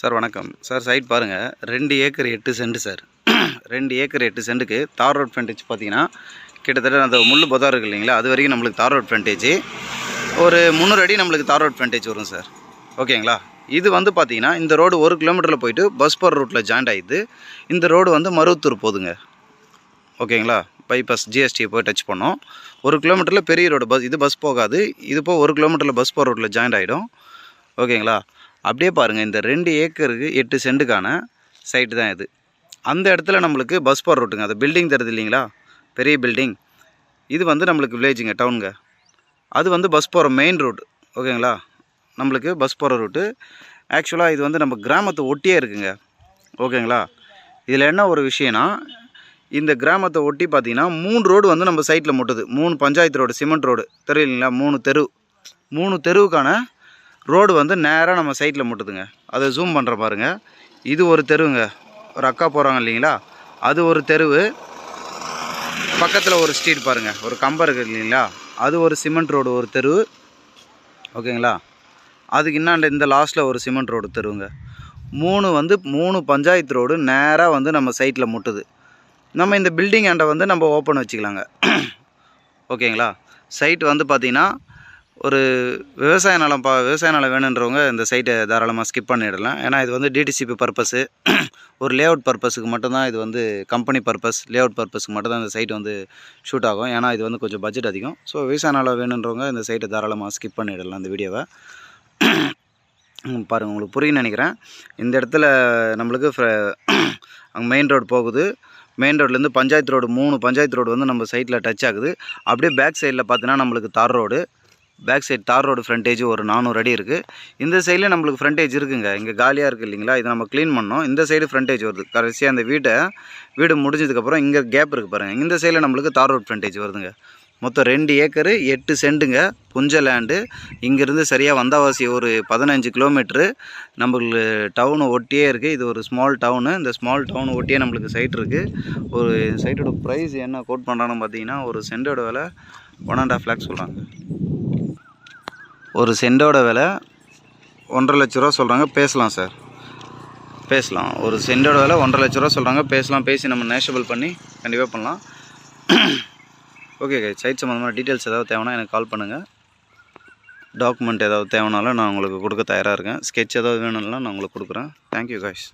Sir வணக்கம். Sir side பாருங்கள் ரெண்டு ஏக்கர் எட்டு சென்ட் சார். ரெண்டு ஏக்கர் எட்டு சென்ட்டுக்கு தார் ரோட் ஃப்ரண்டேஜ் பார்த்தீங்கன்னா கிட்டத்தட்ட அந்த முள்ளு பொதா இருக்கு இல்லைங்களா அது வரைக்கும் நம்மளுக்கு தார் ரோட் ஃப்ரண்டேஜ் ஒரு முந்நூறு அடி நம்மளுக்கு தார் ரோட் ஃப்ரண்டேஜ் வரும் சார். ஓகேங்களா? இது வந்து பார்த்தீங்கன்னா இந்த ரோடு ஒரு கிலோமீட்டரில் போயிட்டு பஸ் போகிற ரூட்டில் ஜாயிண்ட் ஆகிது இந்த ரோடு வந்து மருவத்தூர் போதுங்க ஓகேங்களா? பைபாஸ் ஜிஎஸ்டியை போய் டச் பண்ணோம். ஒரு கிலோமீட்டரில் பெரிய ரோடு பஸ் இது பஸ் போகாது. இது போக ஒரு கிலோமீட்டரில் பஸ் போகிற ரோட்டில் ஜாயிண்ட் ஆகிடும் ஓகேங்களா? அப்படியே பாருங்கள் இந்த ரெண்டு ஏக்கருக்கு எட்டு செண்டுக்கான சைட்டு தான் இது. அந்த இடத்துல நம்மளுக்கு பஸ் போகிற ரூட்டுங்க அந்த பில்டிங் தருது இல்லைங்களா? பெரிய பில்டிங் இது வந்து நம்மளுக்கு வில்லேஜுங்க டவுனுங்க அது வந்து பஸ் போகிற மெயின் ரோடு ஓகேங்களா நம்மளுக்கு பஸ் போகிற ரூட்டு ஆக்சுவலாக இது வந்து நம்ம கிராமத்தை ஒட்டியே இருக்குங்க ஓகேங்களா இதில் என்ன ஒரு விஷயம்னா இந்த கிராமத்தை ஒட்டி பார்த்தீங்கன்னா மூணு ரோடு வந்து நம்ம சைட்டில் முட்டுது. மூணு பஞ்சாயத்து ரோடு சிமெண்ட் ரோடு தெரியலீங்களா மூணு தெரு. மூணு தெருவுக்கான ரோடு வந்து நேராக நம்ம சைட்டில் முட்டுதுங்க. அதை ஜூம் பண்ணுற பாருங்க. இது ஒரு தெருவுங்க. ஒரு அக்கா போகிறாங்க இல்லைங்களா? அது ஒரு தெருவு. பக்கத்தில் ஒரு ஸ்ட்ரீட் பாருங்கள் ஒரு கம்பம் இருக்குது இல்லைங்களா? அது ஒரு சிமெண்ட் ரோடு ஒரு தெரு ஓகேங்களா? அதுக்கு இன்னாண்ட இந்த லாஸ்ட்டில் ஒரு சிமெண்ட் ரோடு தெருவுங்க. மூணு வந்து மூணு பஞ்சாயத்து ரோடு நேராக வந்து நம்ம சைட்டில் முட்டுது. நம்ம இந்த பில்டிங் ஆண்டை வந்து நம்ம ஓப்பன் வச்சுக்கலாங்க. ஓகேங்களா? சைட் வந்து பார்த்திங்கன்னா ஒரு விவசாய நிலம் பா விவசாய நிலம் வேணுன்றவங்க இந்த சைட்டை தாராளமாக ஸ்கிப் பண்ணிடலாம். ஏன்னா இது வந்து டிடிசிபி பர்பஸு ஒரு லேஅவுட் பர்பஸுக்கு மட்டும்தான் இது வந்து கம்பெனி பர்பஸ் லேஅவுட் பர்பஸுக்கு மட்டும்தான் இந்த சைட் வந்து ஷூட் ஆகும். ஏன்னா இது வந்து கொஞ்சம் பட்ஜெட் அதிகம். ஸோ விவசாய நிலம் வேணுன்றவங்க இந்த சைட்டை தாராளமாக ஸ்கிப் பண்ணிடலாம் இந்த வீடியோவை பாருங்கள் உங்களுக்கு புரியும்னு நினைக்கிறேன். இந்த இடத்துல நம்மளுக்கு அங்கே மெயின் ரோடு போகுது. மெயின் ரோட்லேருந்து பஞ்சாயத்து ரோடு மூணு பஞ்சாயத்து ரோடு வந்து நம்ம சைட்டில் டச் ஆகுது. அப்படியே பேக் சைடில் பார்த்தீங்கன்னா நம்மளுக்கு tar road back side tar road frontage ஒரு நானூறு அடி இருக்குது இந்த சைடில் நம்மளுக்கு ஃப்ரண்டேஜ் இருக்குங்க. இங்கே காலியாக இருக்குது இல்லைங்களா? இதை நம்ம க்ளீன் பண்ணோம். இந்த சைடு ஃப்ரண்டேஜ் வருது. கடைசியாக அந்த வீட்டை வீடு முடிஞ்சதுக்கப்புறம் இங்கே கேப் இருக்குது பாருங்கள் இந்த சைடில் நம்மளுக்கு தார் ரோடு ஃப்ரண்டேஜ் வருதுங்க. மொத்தம் ரெண்டு ஏக்கரு எட்டு சென்ட்டுங்க புஞ்ச லேண்டு இங்கேருந்து சரியாக வந்தாவாசி ஒரு பதினஞ்சு கிலோமீட்ரு நம்மளுக்கு டவுனு ஒட்டியே இருக்குது இது ஒரு ஸ்மால் டவுனு இந்த ஸ்மால் டவுனை ஒட்டியே நம்மளுக்கு சைட் இருக்குது ஒரு சைட்டோட ப்ரைஸ் என்ன கோட் பண்ணுறாங்கன்னு பார்த்தீங்கன்னா ஒரு சென்டோட விலை ஒன் அண்ட் ஆஃப் லேக்ஸ் சொல்கிறாங்க ஒரு சென்டோட விலை ஒன்றரை லட்ச ரூபா சொல்கிறாங்க பேசலாம் சார். பேசலாம். ஒரு செண்டோட விலை ஒன்றரை லட்ச ரூபா சொல்கிறாங்க பேசலாம் பேசி நம்ம நேஷபிள் பண்ணி கண்டிப்பாக பண்ணலாம். ஓகே சைட் சம்மந்தமான டீட்டெயில்ஸ் ஏதாவது தேவைன்னா எனக்கு கால் பண்ணுங்கள் டாக்குமெண்ட் ஏதாவது தேவைனாலும் நான் உங்களுக்கு கொடுக்க தயாராக இருக்கேன். ஸ்கெட்ச் ஏதாவது வேணும்னா நான் உங்களுக்கு கொடுக்குறேன். Thank you guys